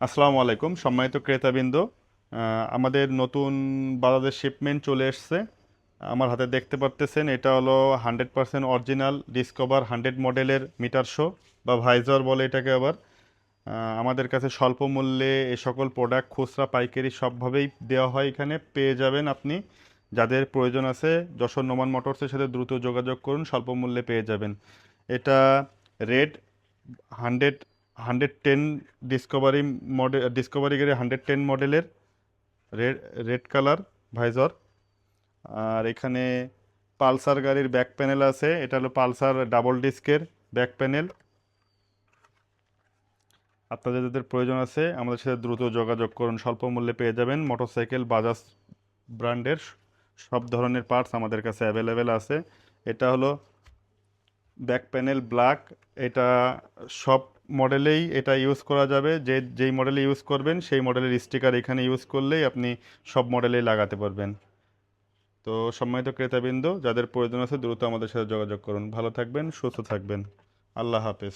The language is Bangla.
আসসালামু আলাইকুম, সম্মানিত ক্রেতাবৃন্দ। আমাদের নতুন বাজাজের শিপমেন্ট চলে এসছে। আমার হাতে দেখতে পারতেছেন, এটা হলো hundred percent original Discover hundred মডেলের মিটার শো বা ভাইজার বলে এটাকে আবার। আমাদের কাছে স্বল্প মূল্যে এ সকল প্রোডাক্ট খুচরা, পাইকারি সবভাবেই দেওয়া হয় এখানে। পেয়ে যাবেন আপনি। যাদের প্রয়োজন আছে, যশোর নোমান মোটরসের সাথে দ্রুত যোগাযোগ করুন, স্বল্প মূল্যে পেয়ে যাবেন। এটা red hundred hundred ten Discover model Discover গাড়ি হান্ড্রেড টেন মডেলের রেড রেড কালার ভাইজর আর এখানে পালসার গাড়ির ব্যাক প্যানেল আছে, এটা হলো পালসার ডাবল ডিস্কের ব্যাক প্যানেল আপনাদের যাদের প্রয়োজন আছে, আমাদের সাথে দ্রুত যোগাযোগ করুন, স্বল্প মূল্যে পেয়ে যাবেন। মোটরসাইকেল, বাজাজ ব্র্যান্ডের সব ধরনের পার্টস আমাদের কাছে অ্যাভেলেবেল আছে। এটা হলো ব্যাক প্যানেল ব্ল্যাক এটা সব মডেলেই এটা ইউজ করা যাবে। যে, যেই মডেলে ইউজ করবেন, সেই মডেলের স্টিকার এখানে ইউজ করলেই আপনি সব মডেলেই লাগাতে পারবেন। তো সম্মানিত ক্রেতাবৃন্দ, যাদের প্রয়োজন আছে দ্রুত আমাদের সাথে যোগাযোগ করুন। ভালো থাকবেন, সুস্থ থাকবেন। আল্লাহ হাফেজ।